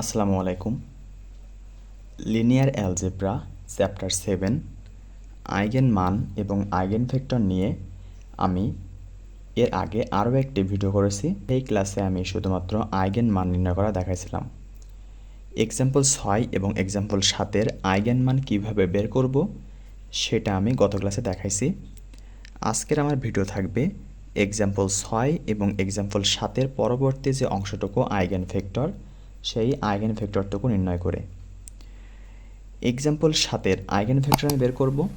আসসালামু আলাইকুম। Linear algebra, chapter seven, eigen মান এবং আইগেন ভেক্টর নিয়ে আমি এর আগে আরও একটি ভিডিও করেছি। এই ক্লাসে আমি শুধুমাত্র আইগেন মান নির্ণয় করা দেখাইছিলাম। এক্সাম্পল ছয় এবং এক্সাম্পল সাতের আইগেন মান কীভাবে বের করব সেটা আমি গত ক্লাসে দেখাইছি। আজকের আমার ভিডিও থাকবে এক্সাম্পল ছয় এবং এক্সাম্পল সাতের পরবর্তী যে অংশটুকু আইগেন ভেক্টর সেই আইগেন ভেক্টরটুকু নির্ণয় করে। এক্সাম্পল সাতের আইগেন ভেক্টর আমি বের করব।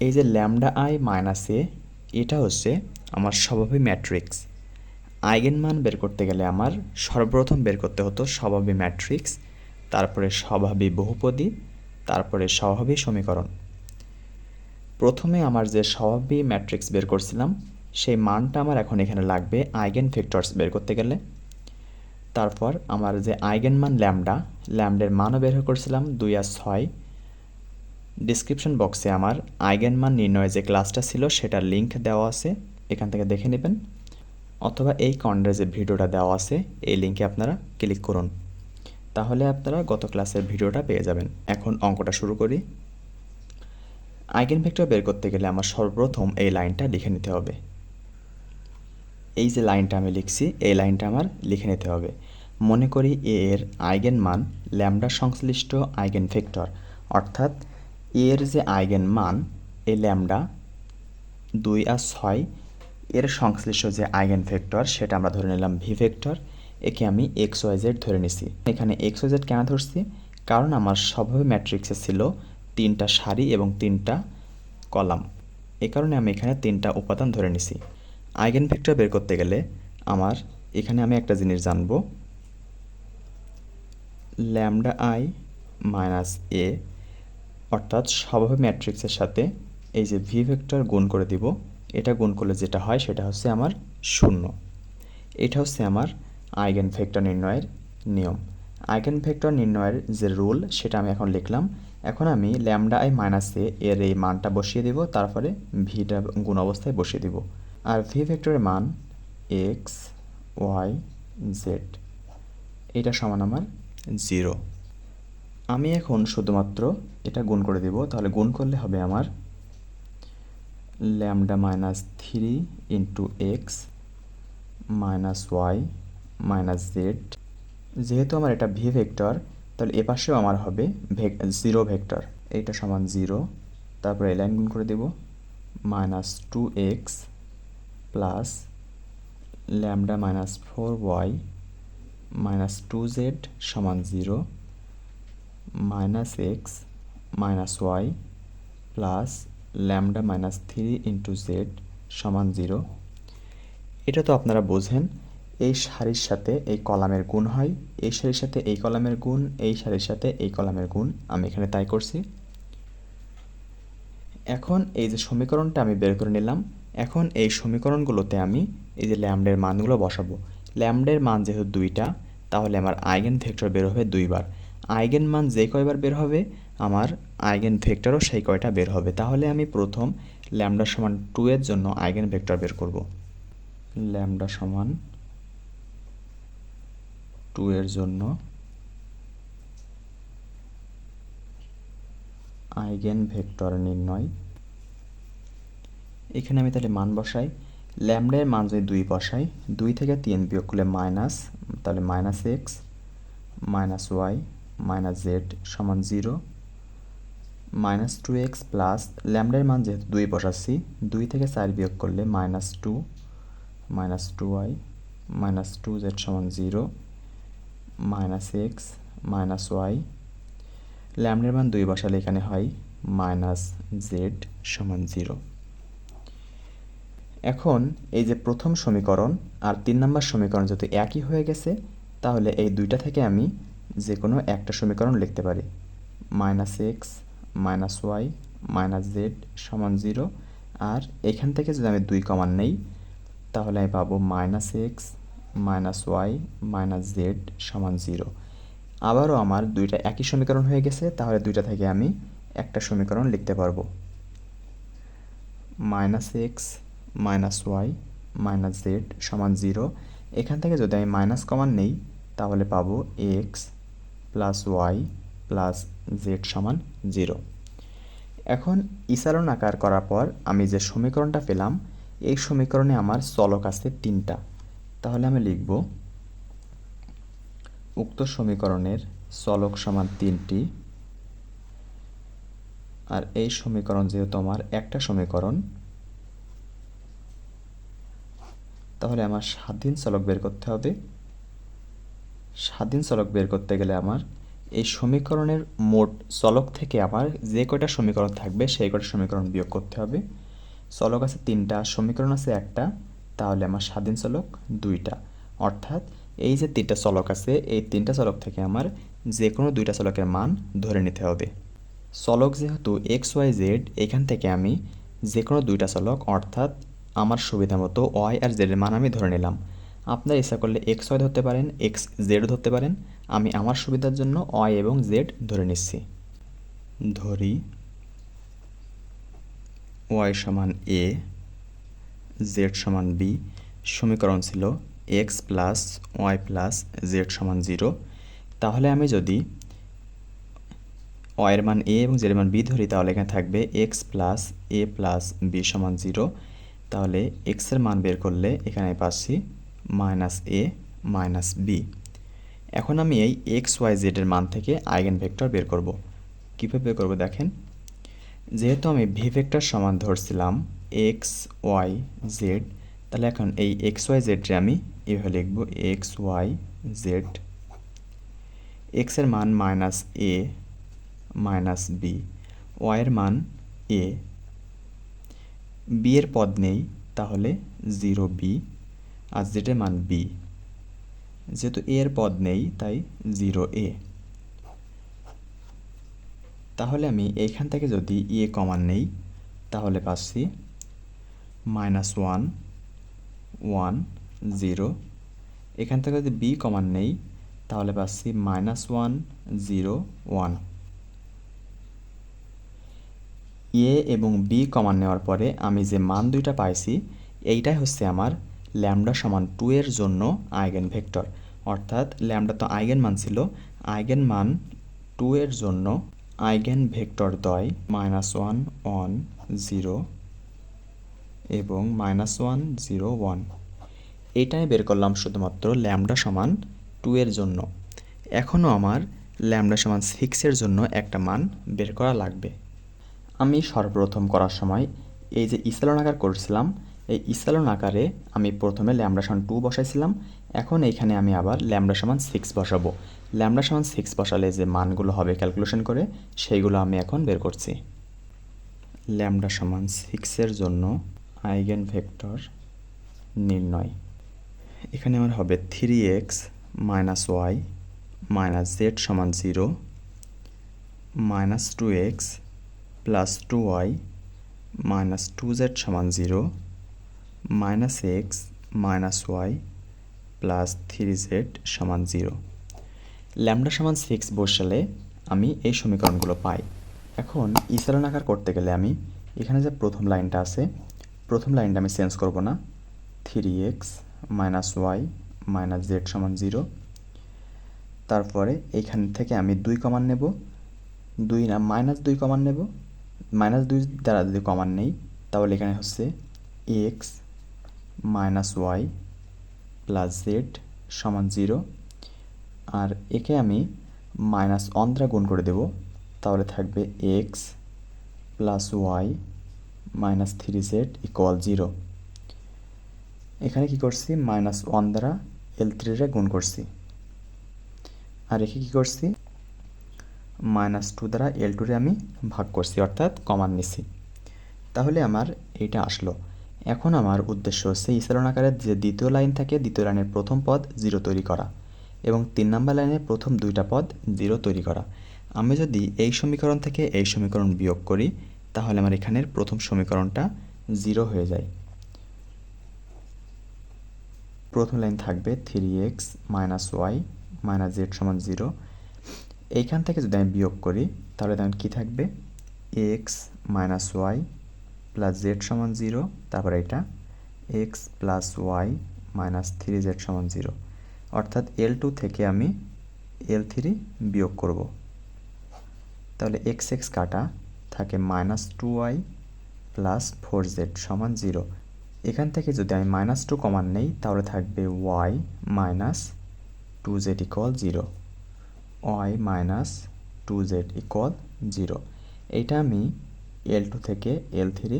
এই যে ল্যামডা আই মাইনাস এ, এটা হচ্ছে আমার স্বভাবী ম্যাট্রিক্স। আইগেন মান বের করতে গেলে আমার সর্বপ্রথম বের করতে হতো স্বভাবী ম্যাট্রিক্স, তারপরে স্বভাবী বহুপদী, তারপরে স্বভাবী সমীকরণ। প্রথমে আমার যে স্বভাবী ম্যাট্রিক্স বের করছিলাম, সেই মানটা আমার এখন এখানে লাগবে আইগেন ভেক্টরস বের করতে গেলে। তারপর আমার যে আইগেন মান ল্যামডা, ল্যামডের মানও বের করছিলাম দুই আর ছয়। ডিসক্রিপশন বক্সে আমার আইগেন মান নির্ণয়ের যে ক্লাসটা ছিল সেটার লিঙ্ক দেওয়া আছে, এখান থেকে দেখে নেবেন। অথবা এই কর্নারে যে ভিডিওটা দেওয়া আছে, এই লিঙ্কে আপনারা ক্লিক করুন। তাহলে আপনারা গত ক্লাসের ভিডিওটা পেয়ে যাবেন। এখন অঙ্কটা শুরু করি। আইগেন ভেক্টর বের করতে গেলে আমার সর্বপ্রথম এই লাইনটা লিখে নিতে হবে। এই যে লাইনটা আমি লিখছি, এই লাইনটা আমার লিখে নিতে হবে। মনে করি এ এর আইগেন মান ল্যামডা সংশ্লিষ্ট আইগেন ভেক্টর। অর্থাৎ এ এর যে আইগেন মান, এই ল্যামডা দুই আর ছয় এর সংশ্লিষ্ট যে আইগেন ভেক্টর, সেটা আমরা ধরে নিলাম ভি ভেক্টর। একে আমি এক্স ওয়াই জেড ধরে নিছি। এখানে এক্স ওয়াই জেড কেন ধরছি? কারণ আমার স্বভাবে ম্যাট্রিক্সে ছিল তিনটা সারি এবং তিনটা কলাম। এ কারণে আমি এখানে তিনটা উপাদান ধরে নিছি। আইগেন ভেক্টর বের করতে গেলে আমার এখানে আমি একটা জিনিস জানব। ল্যামডা আই মাইনাস এ, অর্থাৎ স্বভাব ম্যাট্রিক্সের সাথে এই যে ভি ভেক্টর গুণ করে দিব, এটা গুণ করলে যেটা হয় সেটা হচ্ছে আমার শূন্য। এটা হচ্ছে আমার আইগেন ভেক্টর নির্ণয়ের নিয়ম। আইগেন ভেক্টর নির্ণয়ের যে রুল, সেটা আমি এখন লিখলাম। এখন আমি ল্যামডা আই মাইনাস এ, এর এই মানটা বসিয়ে দেব, তারপরে ভিটা গুণ অবস্থায় বসিয়ে দিব। আর ভি ভেক্টরের মান এক্স ওয়াই জেড এটা সমান আমার জিরো আমি এখন শুধুমাত্র এটা গুণ করে দেব, তাহলে গুণ করলে হবে আমার lambda minus three into x minus y minus z যেহেতু আমার এটা ভি ভেক্টর তাহলে এ পাশেও আমার হবে জিরো ভেক্টর এইটা সমান জিরো তারপরে এই লাইন গুণ করে দেব minus two x plus lambda minus four y minus two z সমান zero minus x minus y plus lambda minus three into z সমান জিরো এটা তো আপনারা বোঝেন, এই সারির সাথে এই কলামের গুণ হয়, এই সারির সাথে এই কলামের গুণ, এই সারির সাথে এই কলামের গুণ, আমি এখানে তাই করছি। এখন এই যে সমীকরণটা আমি বের করে নিলাম এখন এই সমীকরণগুলোতে আমি এই যে ল্যামডের মানগুলো বসাবো। ল্যামডের মান যেহেতু দুইটা, তাহলে আমার আইগেন ভেক্টর বের হবে দুইবার। আইগেন মান যে কয়বার বের হবে, আমার আইগেন ভেক্টরও সেই কয়টা বের হবে। তাহলে আমি প্রথম ল্যামডা সমান টু এর জন্য আইগেন ভেক্টর বের করব। ল্যামডা সমান টু এর জন্য আইগেন ভেক্টর নির্ণয় এখানে আমি তাহলে মান বসাই। ল্যামডার মান যদি দুই বসাই, দুই থেকে তিন বিয়োগ করলে মাইনাস তাহলে minus x minus y minus z সমান zero minus two x plus ল্যামডার মান যেহেতু দুই বসাচ্ছি, দুই থেকে চার বিয়োগ করলে minus two minus two y minus two z সমান zero minus x minus y ল্যামডার মান দুই বসালে এখানে হয় মাইনাস জেড সমান জিরো এখন এই যে প্রথম সমীকরণ আর তিন নম্বর সমীকরণ যদি একই হয়ে গেছে, তাহলে এই দুইটা থেকে আমি যে কোনো একটা সমীকরণ লিখতে পারি। Minus x minus y minus z সমান জিরো। আর এখান থেকে যদি আমি দুই কমান নেই, তাহলে আমি পাবো minus x minus y minus z সমান জিরো। আবারও আমার দুইটা একই সমীকরণ হয়ে গেছে, তাহলে দুইটা থেকে আমি একটা সমীকরণ লিখতে পারব। Minus x minus y minus z সমান জিরো এখান থেকে যদি আমি মাইনাস কমান নেই, তাহলে পাবো x plus y plus z সমান জিরো এখন ইসারণ আকার করার পর আমি যে সমীকরণটা পেলাম, এই সমীকরণে আমার চলক আছে তিনটা। তাহলে আমি লিখব, উক্ত সমীকরণের চলক সমান তিনটি, আর এই সমীকরণ যেহেতু আমার একটা সমীকরণ তাহলে আমার স্বাধীন চলক বের করতে হবে। স্বাধীন চলক বের করতে গেলে আমার এই সমীকরণের মোট চলক থেকে আমার যে কয়টা সমীকরণ থাকবে, সেই কয়টা সমীকরণ বিয়োগ করতে হবে। চলক আছে তিনটা, সমীকরণ আছে একটা, তাহলে আমার স্বাধীন চলক দুইটা। অর্থাৎ এই যে তিনটা চলক আছে, এই তিনটা চলক থেকে আমার যে কোনো দুইটা চলকের মান ধরে নিতে হবে। চলক যেহেতু এক্স, ওয়াই, জেড, এখান থেকে আমি যে কোনো দুইটা চলক অর্থাৎ আমার সুবিধা মতো ওয়াই আর জেডের মান আমি ধরে নিলাম। আপনার ইচ্ছা করলে এক্স ওয়াই ধরতে পারেন এক্স জেড ধরতে পারেন। আমি আমার সুবিধার জন্য ওয়াই এবং জেড ধরে নিচ্ছি। ধরি ওয়াই সমান এ জেড সমান বি সমীকরণ ছিল x plus y plus z সমান জিরো তাহলে আমি যদি ওয়াইয়ের মান এ এবং জেড মান বি ধরি, তাহলে এখানে থাকবে x plus a plus b সমান জিরো তাহলে এক্সের মান বের করলে এখানে পাচ্ছি মাইনাস এ মাইনাস বি এখন আমি এই এক্স ওয়াই জেডের মান থেকে আইগেন ভেক্টর বের করব। কীভাবে বের করব দেখেন? যেহেতু আমি ভি ভেক্টর সমান ধরছিলাম এক্স ওয়াই জেড তাহলে এখন এই এক্স ওয়াই জেডে আমি এভাবে লিখব এক্স ওয়াই জেড এক্সের মান মাইনাস এ মাইনাস বি ওয়াইয়ের মান এ বি এর পদ নেই, তাহলে জিরো বি আর জেডের মান বি যেহেতু এ এর পদ নেই, তাই জিরো এ তাহলে আমি এইখান থেকে যদি এ কমান নেই, তাহলে পাচ্ছি মাইনাস ওয়ান ওয়ান জিরো এখান থেকে যদি বি কমান নেই, তাহলে পাচ্ছি minus one zero one a এবং বি কমান নেওয়ার পরে আমি যে মান দুইটা পাইছি, এইটাই হচ্ছে আমার ল্যামডা সমান টু এর জন্য আইগেন ভেক্টর। অর্থাৎ ল্যামডা তো আইগেন মান ছিল, আইগেন মান টু এর জন্য আইগেন ভেক্টর দয় মাইনাস ওয়ান ওয়ান জিরো এবং মাইনাস ওয়ান জিরো ওয়ান এইটাই বের করলাম শুধুমাত্র ল্যামডা সমান টু এর জন্য। এখনও আমার ল্যামডা সমান সিক্সের জন্য একটা মান বের করা লাগবে। আমি সর্বপ্রথম করার সময় এই যে ইসালন আকার করছিলাম, এই ইসালন আকারে আমি প্রথমে ল্যামডা সমান টু বসাইছিলাম। এখন এইখানে আমি আবার ল্যামডা সমান সিক্স বসাবো। ল্যামডা সমান সিক্স বসালে যে মানগুলো হবে ক্যালকুলেশন করে, সেইগুলো আমি এখন বের করছি। ল্যামডা সমান সিক্সের জন্য আইগেন ভেক্টর নির্ণয়। এখানে আমার হবে three x minus y minus z সমান zero minus two x plus two y minus two z সমান zero minus x minus y plus three z সমান জিরো ল্যামডা সমান সিক্স বসালে আমি এই সমীকরণগুলো পাই। এখন ইসালন আকার করতে গেলে আমি এখানে যে প্রথম লাইনটা আছে, প্রথম লাইনটা আমি চেঞ্জ করব না। Three x minus y minus z সমান জিরো তারপরে এইখান থেকে আমি দুই কমান নেব। দুই না মাইনাস দুই কমান নেব। মাইনাস দুই দ্বারা যদি কমান নেই, তাহলে এখানে হচ্ছে x minus y plus z সমান জিরো আর একে আমি মাইনাস ওয়ান দ্বারা গুণ করে দেব, তাহলে থাকবে x plus y minus three z equal zero এখানে কি করছি? মাইনাস ওয়ান দ্বারা এল থ্রিরে গুণ করছি। আর একে কী করছি? মাইনাস টু দ্বারা এল টুরে আমি ভাগ করছি, অর্থাৎ কমান নিছি। তাহলে আমার এইটা আসলো। এখন আমার উদ্দেশ্য হচ্ছে ইসালন আকারের যে দ্বিতীয় লাইন থাকে, দ্বিতীয় লাইনের প্রথম পদ জিরো তৈরি করা এবং তিন নম্বর লাইনের প্রথম দুইটা পদ জিরো তৈরি করা। আমি যদি এই সমীকরণ থেকে এই সমীকরণ বিয়োগ করি, তাহলে আমার এখানের প্রথম সমীকরণটা জিরো হয়ে যায়। প্রথম লাইন থাকবে three x minus y minus z সমান জিরো এইখান থেকে যদি আমি বিয়োগ করি, তাহলে তখন কী থাকবে? X minus y plus z সমান জিরো তারপর এটা x plus y minus three z সমান জিরো অর্থাৎ এল টু থেকে আমি এল থ্রি বিয়োগ করব। তাহলে এক্স এক্স কাটা থাকে minus two y plus four z সমান জিরো এখান থেকে যদি আমি মাইনাস টু কমান নেই, তাহলে থাকবে y minus two z equal zero y minus two z equal zero এইটা আমি এল টু থেকে এল থ্রি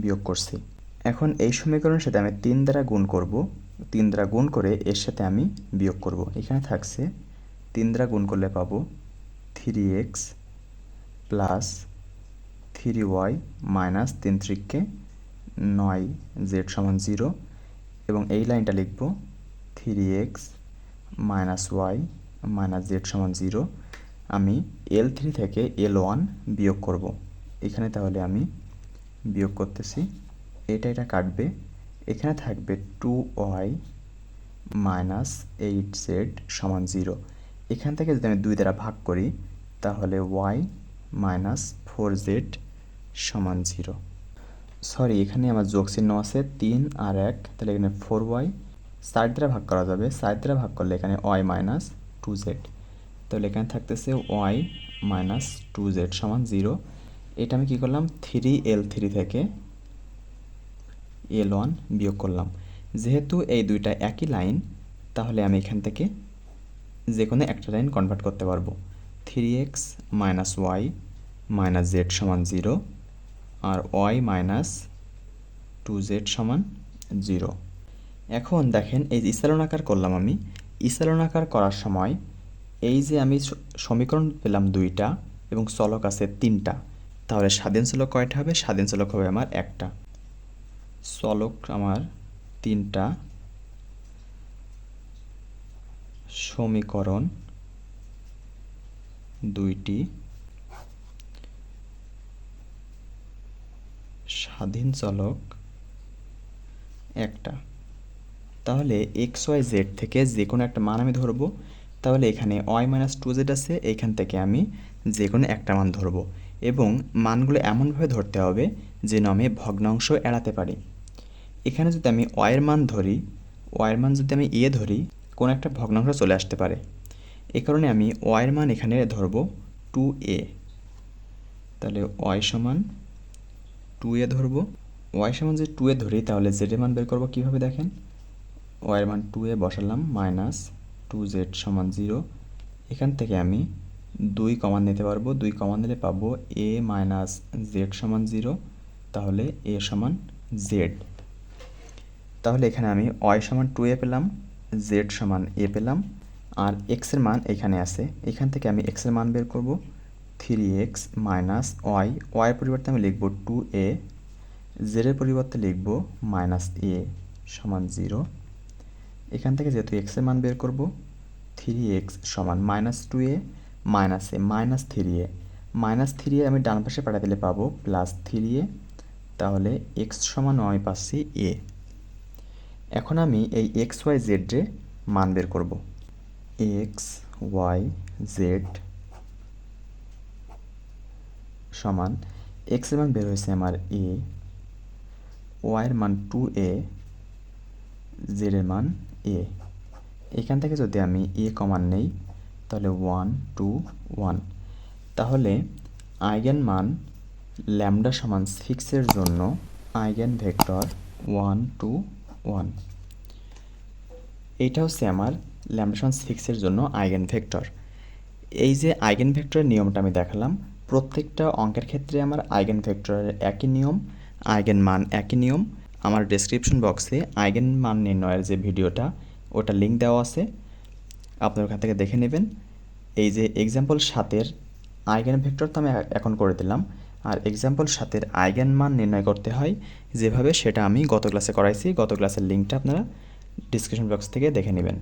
বিয়োগ করছি। এখন এই সমীকরণের সাথে আমি তিন দ্বারা গুণ করব। তিন দ্বারা গুণ করে এর সাথে আমি বিয়োগ করব। এখানে থাকছে, তিন দ্বারা গুণ করলে পাবো three x plus three y minus তিন ত্রিককে নয় জেড সমান জিরো এবং এই লাইনটা লিখব three x minus y minus z সমান জিরো আমি এল থ্রি থেকে এল ওয়ান বিয়োগ করব। এখানে তাহলে আমি বিয়োগ করতেছি। এটা এটা কাটবে। এখানে থাকবে two y minus eight z সমান জিরো এখান থেকে যদি আমি দুই দ্বারা ভাগ করি, তাহলে ওয়াই মাইনাস ফোর জেড সমান জিরো সরি এখানে আমার যোগ চিহ্ন আছে তিন আর এক, তাহলে এখানে ফোর ওয়াই সাইড দ্বারা ভাগ করা যাবে। সাইড দ্বারা ভাগ করলে এখানে ওয়াই মাইনাস টু জেড তাহলে এখানে থাকতেছে ওয়াই মাইনাস টু জেড সমান জিরো এটা আমি কী করলাম? থ্রি এল থ্রি থেকে এল ওয়ান বিয়োগ করলাম। যেহেতু এই দুইটা একই লাইন তাহলে আমি এখান থেকে যে কোনো একটা লাইন কনভার্ট করতে পারব। Three x minus y minus z সমান জিরো আর ওয়াই মাইনাস টু জেড সমান জিরো এখন দেখেন, এই যে ইসালনাকার করলাম আমি ইসালনাকার করার সময় এই যে আমি সমীকরণ পেলাম দুইটা এবং চলক আছে তিনটা, তাহলে স্বাধীন চলক কয়টা হবে? স্বাধীন চলক হবে আমার একটা। চলক আমার তিনটা। সমীকরণ দুইটি। স্বাধীন চলক একটা। তাহলে এক্স ওয়াই জেড থেকে যে কোনো একটা মান আমি ধরবো। তাহলে এখানে ওয়াই মাইনাস টু জেড আছে এইখান থেকে আমি যে কোনো একটা মান ধরবো। এবং মানগুলো এমনভাবে ধরতে হবে যেন আমি ভগ্নাংশ এড়াতে পারি। এখানে যদি আমি ওয়ের মান ধরি ওয়ের মান যদি আমি এ ধরি, কোনো একটা ভগ্নাংশ চলে আসতে পারে। এ কারণে আমি ওয়ের মান এখানে ধরবো টু এ তাহলে ওয়াই সমান টু এ ধরবো। ওয়াই সমান যদি টু এ ধরি, তাহলে জেডের মান বের করব কীভাবে দেখেন? ওয়াইয়ের মান টু এ বসালাম মাইনাস টু জেড সমান জিরো এখান থেকে আমি দুই কমান নিতে পারব। দুই কমান নিলে পাবো এ মাইনাস জেড সমান জিরো তাহলে এ সমান জেড তাহলে এখানে আমি ওয়াই সমান টু এ পেলাম জেড সমান এ পেলাম, আর এক্সের মান এখানে আছে। এখান থেকে আমি এক্সের মান বের করব থ্রি এক্স মাইনাস ওয়াই ওয়াইয়ের পরিবর্তে আমি লিখব টু এ জেডের পরিবর্তে লিখব মাইনাস এ সমান জিরো এখান থেকে যেহেতু এক্সের মান বের করব থ্রি এক্স সমান minus two a minus a minus three a minus three a আমি ডান পাশে পাঠা দিলে পাবো প্লাস থ্রি এ তাহলে এক্স সমান আমি পাচ্ছি এ এখন আমি এই এক্স ওয়াই জেড জেডে মান বের করব। এক্স ওয়াই জেড সমান এক্সের মান বের হয়েছে আমার এ ওয়াইয়ের মান টু এ জেডের মান এ এখান থেকে যদি আমি এ কমান নেই, তাহলে ওয়ান টু ওয়ান তাহলে আইগেন মান ল্যামডা সমান সিক্সের জন্য eigen vector one two one এইটা হচ্ছে আমার ল্যামডা সমান সিক্সের জন্য আইগেন ভেক্টর। এই যে আইগেন ভেক্টরের নিয়মটা আমি দেখালাম, প্রত্যেকটা অঙ্কের ক্ষেত্রে আমার আইগেন ভেক্টরের একই নিয়ম, আইগেন মান একই নিয়ম আমার ডেসক্রিপশন বক্সে আইগেন মান নির্ণয়ের যে ভিডিওটা, ওটা লিঙ্ক দেওয়া আছে। আপনার ওখান থেকে দেখে নেবেন। এই যে এক্সাম্পল সাতের আইগেন ভেক্টর তো আমি এখন করে দিলাম। আর এক্সাম্পল সাতের আইগেন মান নির্ণয় করতে হয়। যেভাবে সেটা আমি গত ক্লাসে করাইছি। গত ক্লাসের লিঙ্কটা আপনারা ডিসক্রিপশন বক্স থেকে দেখে নেবেন।